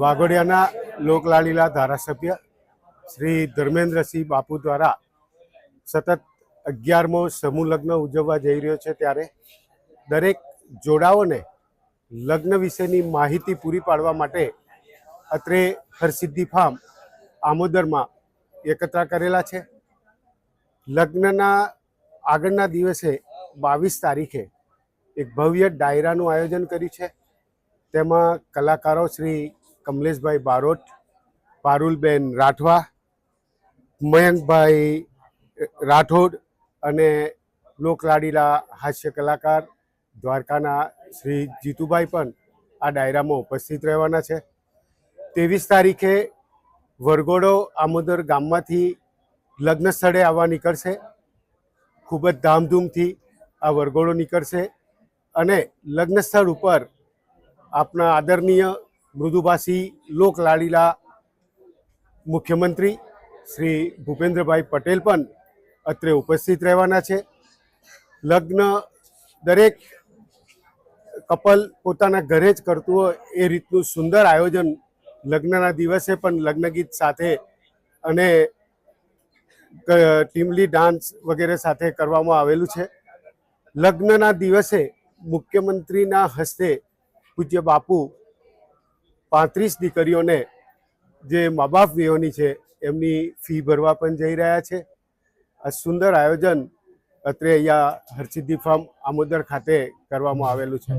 વાઘોડિયાના લોકલાલીલા ધારાસભ્ય શ્રી ધર્મેન્દ્રસિંહ બાપુ દ્વારા સતત અગિયારમો સમૂહ લગ્ન ઉજવવા જઈ રહ્યો છે ત્યારે દરેક જોડાઓને લગ્ન વિશેની માહિતી પૂરી પાડવા માટે અત્રે હરસિદ્ધિ ફાર્મ આમોદરમાં એકત્ર કરેલા છે. લગ્નના આગળના દિવસે બાવીસ તારીખે એક ભવ્ય ડાયરાનું આયોજન કર્યું છે. તેમાં કલાકારો શ્રી કમલેશભાઈ બારોટ, પારુલબેન રાઠવા, મયંકભાઈ રાઠોડ અને લોકલાડીલા હાસ્ય કલાકાર દ્વારકાના શ્રી જીતુભાઈ પણ આ ડાયરામાં ઉપસ્થિત રહેવાના છે. ત્રેવીસ તારીખે વરઘોડો આમોદર ગામમાંથી લગ્ન સ્થળે આવવા નીકળશે. ખૂબ જ ધામધૂમથી આ વરઘોડો નીકળશે અને લગ્ન સ્થળ ઉપર આપણા આદરણીય મૃદુભાષી લોકલાડીલા મુખ્યમંત્રી શ્રી ભૂપેન્દ્રભાઈ પટેલ પણ અત્રે ઉપસ્થિત રહેવાના છે. લગ્ન દરેક કપલ પોતાના ઘરે જ કરતું હોય એ રીતનું સુંદર આયોજન લગ્નના દિવસે પણ લગ્ન ગીત સાથે અને ટીમલી ડાન્સ વગેરે સાથે કરવામાં આવેલું છે. લગ્નના દિવસે મુખ્યમંત્રીના હસ્તે પૂજ્ય બાપુ પાંત્રીસ દીકરીઓને જે મા બાપ વિહોની છે, એમની ફી ભરવા પણ જઈ રહ્યા છે. આ સુંદર આયોજન અત્રે અહીંયા હરસિદ્ધિ ફાર્મ આમોદર ખાતે કરવામાં આવેલું છે.